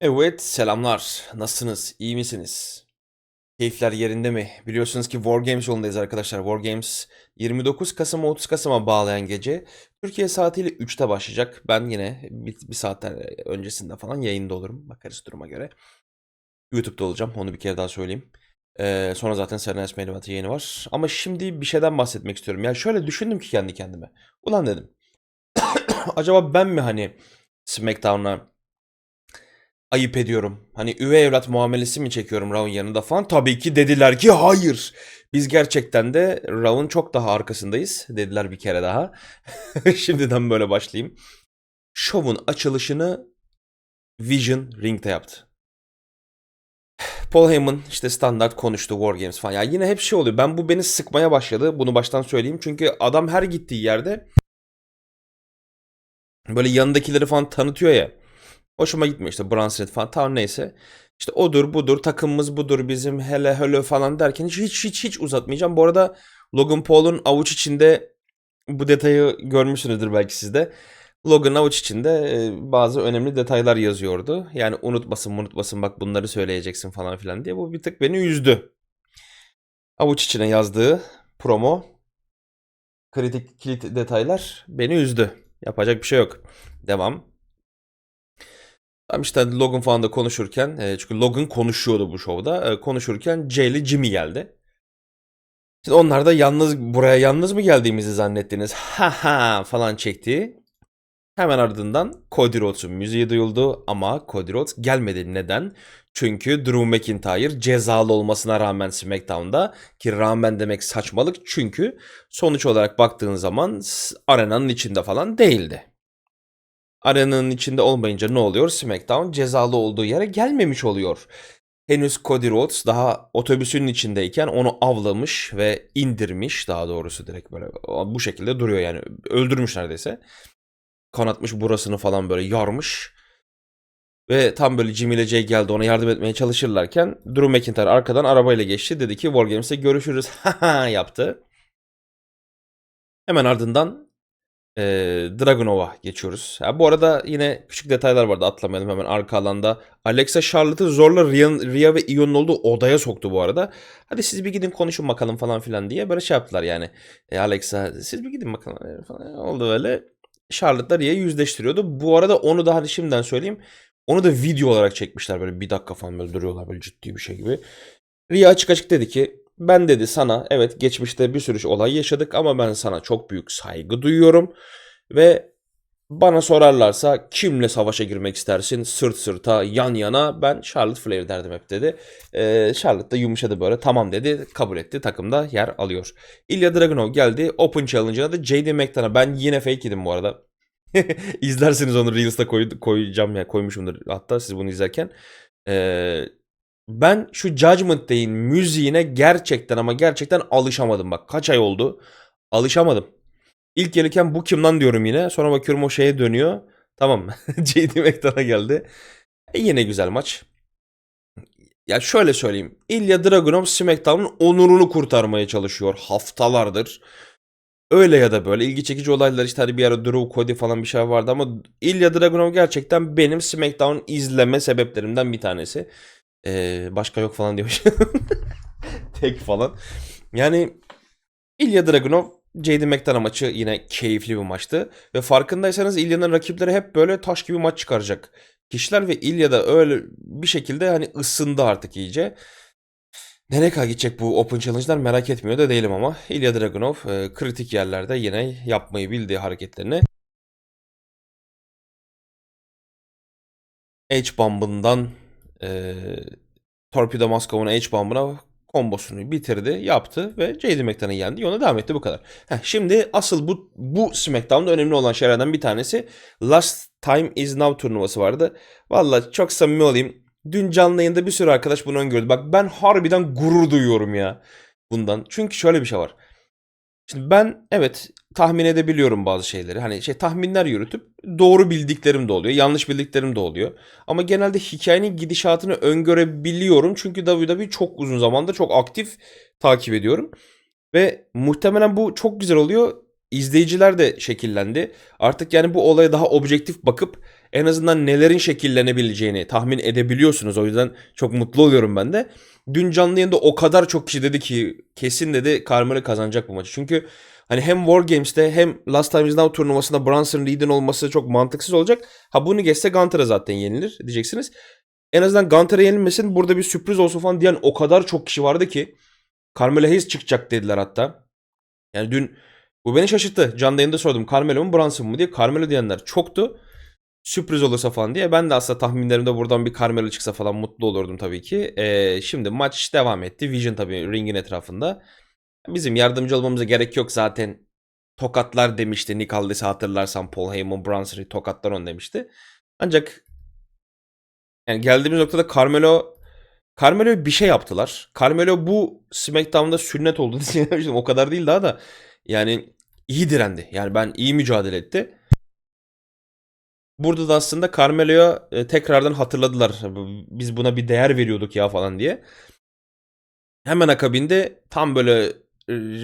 Evet, selamlar. Nasılsınız? İyi misiniz? Keyifler yerinde mi? Biliyorsunuz ki War Games yolundayız arkadaşlar. War Games 29 Kasım 30 Kasım'a bağlayan gece Türkiye saatiyle 3'te başlayacak. Ben yine bir, bir saatler öncesinde falan yayında olurum. Bakarız duruma göre. YouTube'da olacağım. Onu bir kere daha söyleyeyim. Ee, sonra zaten Serena Esmeylivat'ı yayını var. Ama şimdi bir şeyden bahsetmek istiyorum. Ya şöyle düşündüm ki kendi kendime. Ulan dedim. Acaba ben mi hani SmackDown'a ayıp ediyorum. Hani üvey evlat muamelesi mi çekiyorum Raw'ın yanında falan? Tabii ki dediler ki hayır. Biz gerçekten de Raw'ın çok daha arkasındayız. Dediler bir kere daha. Şimdiden böyle başlayayım. Şovun açılışını Vision Ring'de yaptı. Paul Heyman işte standart konuştu War Games falan. Ya yine hep şey oluyor. Ben bu beni sıkmaya başladı. Bunu baştan söyleyeyim. Çünkü adam her gittiği yerde böyle yanındakileri falan tanıtıyor ya. Hoşuma gitmiyor işte Brunson falan tamam neyse. İşte odur budur takımımız budur bizim hele hele falan derken hiç hiç hiç, hiç uzatmayacağım. Bu arada Logan Paul'un avuç içinde bu detayı görmüşsünüzdür belki siz de. Logan avuç içinde e, bazı önemli detaylar yazıyordu. Yani unutmasın unutmasın bak bunları söyleyeceksin falan filan diye. Bu bir tık beni üzdü. Avuç içine yazdığı promo kritik kilit detaylar beni üzdü. Yapacak bir şey yok. Devam. Tam işte Logan falan da konuşurken, e, çünkü Logan konuşuyordu bu şovda. E, konuşurken Jay ile Jimmy geldi. Şimdi onlar da yalnız buraya yalnız mı geldiğimizi zannettiniz? Ha ha falan çekti. Hemen ardından Cody Rhodes'un müziği duyuldu ama Cody Rhodes gelmedi. Neden? Çünkü Drew McIntyre cezalı olmasına rağmen SmackDown'da ki rağmen demek saçmalık çünkü sonuç olarak baktığın zaman arenanın içinde falan değildi. Arenanın içinde olmayınca ne oluyor? SmackDown cezalı olduğu yere gelmemiş oluyor. Henüz Cody Rhodes daha otobüsün içindeyken onu avlamış ve indirmiş daha doğrusu direkt böyle bu şekilde duruyor yani öldürmüş neredeyse. Kanatmış burasını falan böyle yarmış. Ve tam böyle Jimmy ile Jay geldi ona yardım etmeye çalışırlarken Drew McIntyre arkadan arabayla geçti. Dedi ki War Games'te görüşürüz yaptı. Hemen ardından e, Dragunova geçiyoruz. Ya bu arada yine küçük detaylar vardı atlamayalım hemen arka alanda. Alexa Charlotte'ı zorla Rhea, Rhea ve Ion'un olduğu odaya soktu bu arada. Hadi siz bir gidin konuşun bakalım falan filan diye böyle şey yaptılar yani. E, Alexa siz bir gidin bakalım e, falan oldu böyle. Charlotte'la Rhea'yı yüzleştiriyordu. Bu arada onu da hadi şimdiden söyleyeyim. Onu da video olarak çekmişler böyle bir dakika falan böyle duruyorlar böyle ciddi bir şey gibi. Rhea açık açık dedi ki ben dedi sana evet geçmişte bir sürü olay yaşadık ama ben sana çok büyük saygı duyuyorum. Ve bana sorarlarsa kimle savaşa girmek istersin sırt sırta yan yana ben Charlotte Flair derdim hep dedi. Ee, Charlotte da yumuşadı böyle tamam dedi kabul etti takımda yer alıyor. Ilya Dragunov geldi Open Challenge'ına da JD McDonough ben yine fake idim bu arada. İzlersiniz onu Reels'ta koy, koyacağım ya koymuşumdur hatta siz bunu izlerken. Ee, ben şu Judgment Day'in müziğine gerçekten ama gerçekten alışamadım bak. Kaç ay oldu? Alışamadım. İlk gelirken bu kim lan diyorum yine. Sonra bakıyorum o şeye dönüyor. Tamam. JD McDonough geldi. E yine güzel maç. Ya şöyle söyleyeyim. Ilya Dragunov SmackDown'un onurunu kurtarmaya çalışıyor haftalardır. Öyle ya da böyle ilgi çekici olaylar işte hadi bir ara Drew Cody falan bir şey vardı ama Ilya Dragunov gerçekten benim SmackDown izleme sebeplerimden bir tanesi. Ee, başka yok falan diyormuş. Tek falan. Yani Ilya Dragunov JD McDonough maçı yine keyifli bir maçtı. Ve farkındaysanız Ilya'nın rakipleri hep böyle taş gibi maç çıkaracak kişiler ve İlya da öyle bir şekilde hani ısındı artık iyice. Nereye kadar gidecek bu Open Challenge'lar merak etmiyor da değilim ama İlya Dragunov e, kritik yerlerde yine yapmayı bildiği hareketlerini H-Bomb'ından e, Torpedo Moscow'un H-Bomb'una kombosunu bitirdi, yaptı ve JD McDonough yendi. Yoluna devam etti bu kadar. Heh, şimdi asıl bu bu SmackDown'da önemli olan şeylerden bir tanesi Last Time Is Now turnuvası vardı. Valla çok samimi olayım. Dün canlı yayında bir sürü arkadaş bunu öngördü. Bak ben harbiden gurur duyuyorum ya bundan. Çünkü şöyle bir şey var. Şimdi ben evet tahmin edebiliyorum bazı şeyleri. Hani şey tahminler yürütüp doğru bildiklerim de oluyor. Yanlış bildiklerim de oluyor. Ama genelde hikayenin gidişatını öngörebiliyorum. Çünkü WWE çok uzun zamandır çok aktif takip ediyorum. Ve muhtemelen bu çok güzel oluyor. İzleyiciler de şekillendi. Artık yani bu olaya daha objektif bakıp en azından nelerin şekillenebileceğini tahmin edebiliyorsunuz. O yüzden çok mutlu oluyorum ben de. Dün canlı yayında o kadar çok kişi dedi ki kesin dedi Carmelo kazanacak bu maçı. Çünkü hani hem War Games'te hem Last Time Is Now turnuvasında Brunson Reed'in olması çok mantıksız olacak. Ha bunu geçse Gunter'a zaten yenilir diyeceksiniz. En azından Gunter'a yenilmesin burada bir sürpriz olsun falan diyen o kadar çok kişi vardı ki Carmelo Hayes çıkacak dediler hatta. Yani dün bu beni şaşırttı. Canlı yayında sordum Carmelo mu Brunson mu diye. Carmelo diyenler çoktu. Sürpriz olursa falan diye. Ben de aslında tahminlerimde buradan bir Carmelo çıksa falan mutlu olurdum tabii ki. Ee, şimdi maç devam etti. Vision tabii ringin etrafında. Bizim yardımcı olmamıza gerek yok zaten. Tokatlar demişti. Nick Aldis'i hatırlarsan Paul Heyman, Brunson'ı tokatlar on demişti. Ancak yani geldiğimiz noktada Carmelo Carmelo'ya bir şey yaptılar. Carmelo bu SmackDown'da sünnet oldu diye o kadar değil daha da yani iyi direndi. Yani ben iyi mücadele etti. Burada da aslında Carmelo'ya e, tekrardan hatırladılar. Biz buna bir değer veriyorduk ya falan diye. Hemen akabinde tam böyle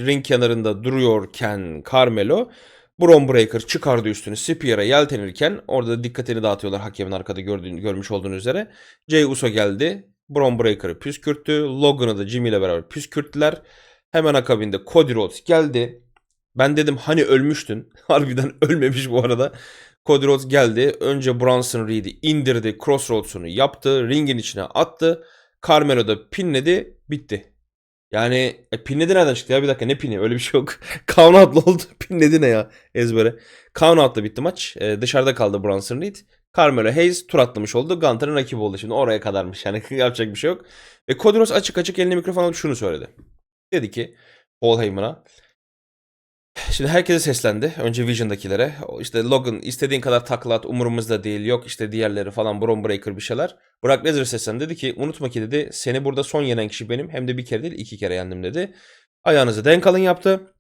ring kenarında duruyorken Carmelo Bron Breaker çıkardı üstünü Spear'a yeltenirken orada dikkatini dağıtıyorlar hakemin arkada gördüğün, görmüş olduğunuz üzere. Jey Uso geldi. Bron Breaker'ı püskürttü. Logan'ı da Jimmy ile beraber püskürttüler. Hemen akabinde Cody Rhodes geldi. Ben dedim hani ölmüştün. Harbiden ölmemiş bu arada. Cody Rhodes geldi. Önce Bronson Reed'i indirdi. Crossroads'unu yaptı. Ringin içine attı. Carmelo da pinledi. Bitti. Yani e, pinledi nereden çıktı ya? Bir dakika ne pini? Öyle bir şey yok. Count out'la oldu. Pinledi ne ya? Ezbere. Count out'la bitti maç. E, dışarıda kaldı Bronson Reed. Carmelo Hayes tur atlamış oldu. Gunter'ın rakibi oldu şimdi. Oraya kadarmış. Yani yapacak bir şey yok. Ve Cody Rhodes açık açık eline mikrofon alıp şunu söyledi. Dedi ki Paul Heyman'a Şimdi herkese seslendi. Önce Vision'dakilere. İşte Logan istediğin kadar takla at umurumuzda değil. Yok işte diğerleri falan Bron Breaker bir şeyler. Brock Lesnar seslendi. Dedi ki unutma ki dedi seni burada son yenen kişi benim. Hem de bir kere değil iki kere yendim dedi. Ayağınızı denk alın yaptı.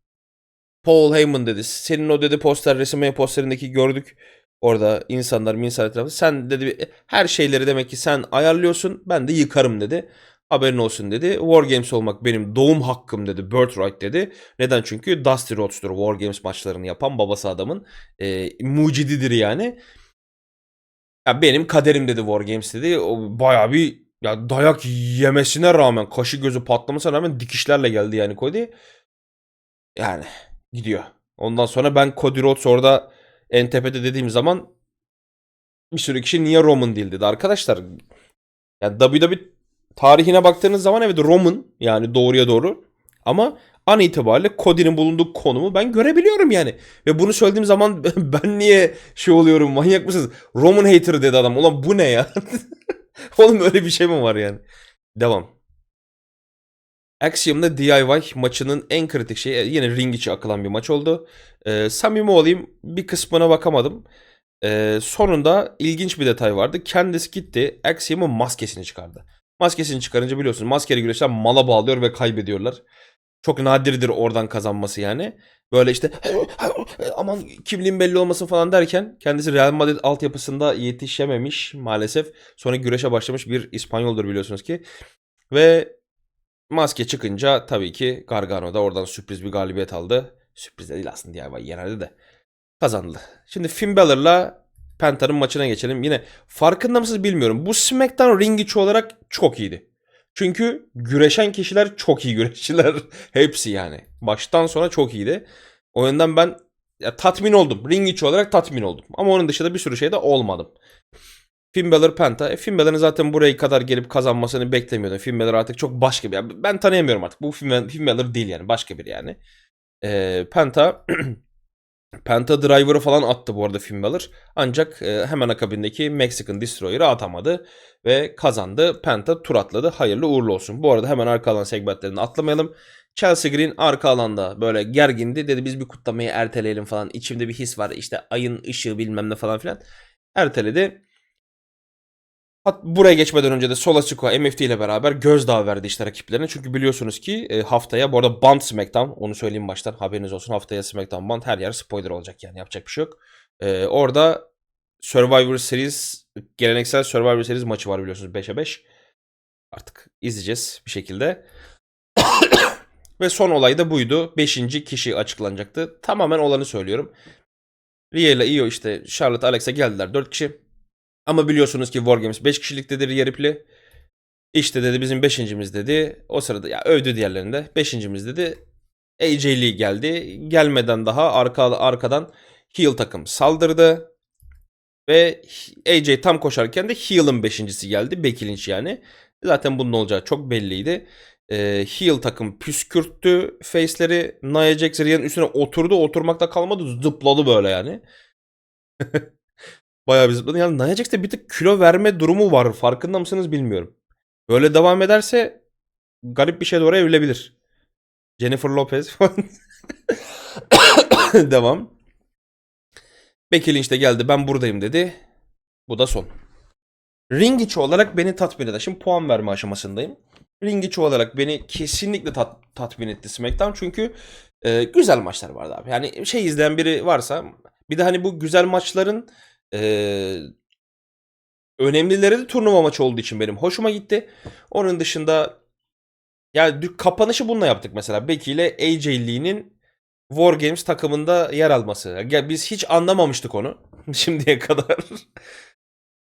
Paul Heyman dedi. Senin o dedi poster resim posterindeki gördük. Orada insanlar minsan etrafı. Sen dedi her şeyleri demek ki sen ayarlıyorsun. Ben de yıkarım dedi. Haberin olsun dedi. War Games olmak benim doğum hakkım dedi. Birthright dedi. Neden? Çünkü Dusty Rhodes'tur War Games maçlarını yapan babası adamın. E, mucididir yani. Ya benim kaderim dedi War Games dedi. O bayağı bir ya dayak yemesine rağmen kaşı gözü patlamasına rağmen dikişlerle geldi yani Cody. Yani gidiyor. Ondan sonra ben Cody Rhodes orada en tepede dediğim zaman bir sürü kişi niye Roman değil dedi. Arkadaşlar yani WWE tarihine baktığınız zaman evet Roman yani doğruya doğru ama an itibariyle Cody'nin bulunduğu konumu ben görebiliyorum yani. Ve bunu söylediğim zaman ben niye şey oluyorum manyak mısınız? Roman hater dedi adam. Ulan bu ne ya? Oğlum öyle bir şey mi var yani? Devam. Axiom'da DIY maçının en kritik şeyi e, yine ring içi akılan bir maç oldu. Ee, samimi olayım bir kısmına bakamadım. Ee, sonunda ilginç bir detay vardı. Kendisi gitti Axiom'un maskesini çıkardı. Maskesini çıkarınca biliyorsunuz maskeli güreşler mala bağlıyor ve kaybediyorlar. Çok nadirdir oradan kazanması yani. Böyle işte aman kimliğin belli olmasın falan derken kendisi Real Madrid altyapısında yetişememiş maalesef. Sonra güreşe başlamış bir İspanyoldur biliyorsunuz ki. Ve maske çıkınca tabii ki Gargano da oradan sürpriz bir galibiyet aldı. Sürpriz de değil aslında DIY yenerdi de. Kazandı. Şimdi Finn Balor'la Penta'nın maçına geçelim. Yine farkında mısınız bilmiyorum. Bu SmackDown ring içi olarak çok iyiydi. Çünkü güreşen kişiler çok iyi güreşçiler. Hepsi yani. Baştan sona çok iyiydi. O yönden ben ya, tatmin oldum. Ring içi olarak tatmin oldum. Ama onun dışında bir sürü şeyde olmadım. Finn Balor Penta. E, Finn Balor'ın zaten buraya kadar gelip kazanmasını beklemiyordum. Finn Balor artık çok başka bir. Yani ben tanıyamıyorum artık. Bu Finn, Finn Balor değil yani. Başka bir yani. E, Penta Penta Driver'ı falan attı bu arada Finn Balor. Ancak e, hemen akabindeki Mexican Destroyer'ı atamadı ve kazandı. Penta tur atladı. Hayırlı uğurlu olsun. Bu arada hemen arka alan segmentlerini atlamayalım. Chelsea Green arka alanda böyle gergindi. Dedi biz bir kutlamayı erteleyelim falan. İçimde bir his var. İşte ayın ışığı bilmem ne falan filan. Erteledi. Hat buraya geçmeden önce de Sola Sikoa MFT ile beraber gözdağı verdi işte rakiplerine. Çünkü biliyorsunuz ki e, haftaya bu arada Band Smackdown onu söyleyeyim baştan haberiniz olsun. Haftaya Smackdown Band her yer spoiler olacak yani yapacak bir şey yok. E, orada Survivor Series geleneksel Survivor Series maçı var biliyorsunuz 5'e 5. Artık izleyeceğiz bir şekilde. Ve son olay da buydu. 5. kişi açıklanacaktı. Tamamen olanı söylüyorum. Rhea ile Io işte Charlotte Alex'a geldiler 4 kişi. Ama biliyorsunuz ki Wargames 5 kişiliktedir yaripli. İşte dedi bizim beşincimiz dedi. O sırada ya övdü diğerlerinde. Beşincimiz dedi. AJ Lee geldi. Gelmeden daha arka, arkadan Heel takım saldırdı. Ve AJ tam koşarken de Heel'ın beşincisi geldi. Becky Lynch yani. Zaten bunun olacağı çok belliydi. Ee, Heel takım püskürttü face'leri. Nia Jax üstüne oturdu. Oturmakta kalmadı. Zıpladı böyle yani. Bayağı bir zıpladı. Yani Nia Jax'te bir tık kilo verme durumu var. Farkında mısınız bilmiyorum. Böyle devam ederse garip bir şey doğru evrilebilir. Jennifer Lopez falan. devam. Becky Lynch de geldi ben buradayım dedi. Bu da son. Ring içi olarak beni tatmin eder. Şimdi puan verme aşamasındayım. Ring içi olarak beni kesinlikle tat- tatmin etti SmackDown. Çünkü e, güzel maçlar vardı abi. Yani şey izleyen biri varsa bir de hani bu güzel maçların e, önemlileri de turnuva maçı olduğu için benim hoşuma gitti. Onun dışında yani kapanışı bununla yaptık mesela. Becky ile AJ Lee'nin War Games takımında yer alması. Ya biz hiç anlamamıştık onu şimdiye kadar.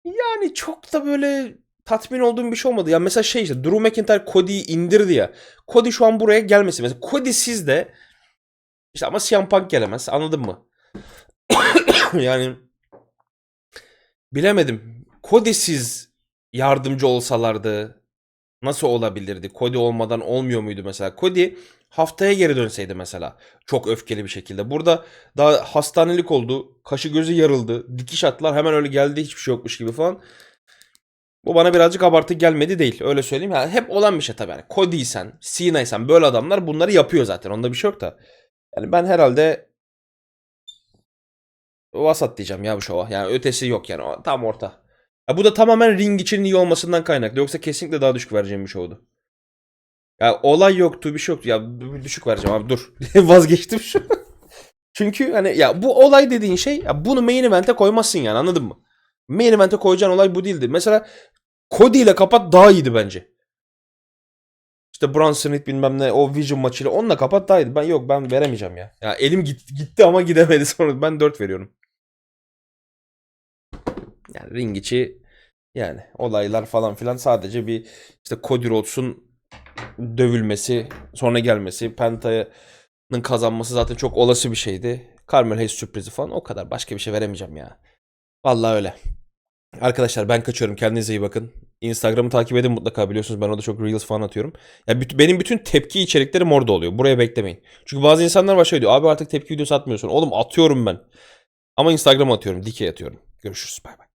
yani çok da böyle tatmin olduğum bir şey olmadı. Ya mesela şey işte Drew McIntyre Cody'yi indirdi ya. Cody şu an buraya gelmesin. Mesela Cody sizde işte ama CM Punk gelemez. Anladın mı? yani bilemedim. Cody'siz yardımcı olsalardı nasıl olabilirdi? Cody olmadan olmuyor muydu mesela? Cody haftaya geri dönseydi mesela. Çok öfkeli bir şekilde. Burada daha hastanelik oldu. Kaşı gözü yarıldı. Dikiş attılar. Hemen öyle geldi. Hiçbir şey yokmuş gibi falan. Bu bana birazcık abartı gelmedi değil. Öyle söyleyeyim. Yani hep olan bir şey tabii. Yani Cody'ysen, Cena'ysan böyle adamlar bunları yapıyor zaten. Onda bir şey yok da. Yani ben herhalde vasat diyeceğim ya bu şova. Yani ötesi yok yani. Tam orta. Ya bu da tamamen ring için iyi olmasından kaynaklı. Yoksa kesinlikle daha düşük vereceğim bir şovdu. Ya olay yoktu bir şey yoktu. Ya düşük vereceğim abi dur. Vazgeçtim şu. Çünkü hani ya bu olay dediğin şey ya bunu main event'e koymazsın yani anladın mı? Main event'e koyacağın olay bu değildi. Mesela Cody ile kapat daha iyiydi bence. İşte Bronson Reed bilmem ne o Vision maçıyla onunla kapat daha iyiydi. Ben yok ben veremeyeceğim ya. Ya elim gitti, gitti ama gidemedi sonra. Ben 4 veriyorum. Yani ring içi yani olaylar falan filan sadece bir işte Cody Rhodes'un dövülmesi, sonra gelmesi, Penta'nın kazanması zaten çok olası bir şeydi. Carmel Hayes sürprizi falan o kadar. Başka bir şey veremeyeceğim ya. Vallahi öyle. Arkadaşlar ben kaçıyorum. Kendinize iyi bakın. Instagram'ı takip edin mutlaka biliyorsunuz ben orada çok Reels falan atıyorum. Ya büt- benim bütün tepki içeriklerim orada oluyor. Buraya beklemeyin. Çünkü bazı insanlar var şey diyor. Abi artık tepki videosu atmıyorsun. Oğlum atıyorum ben. Ama Instagram'a atıyorum. Dikey atıyorum. Görüşürüz. Bay bay.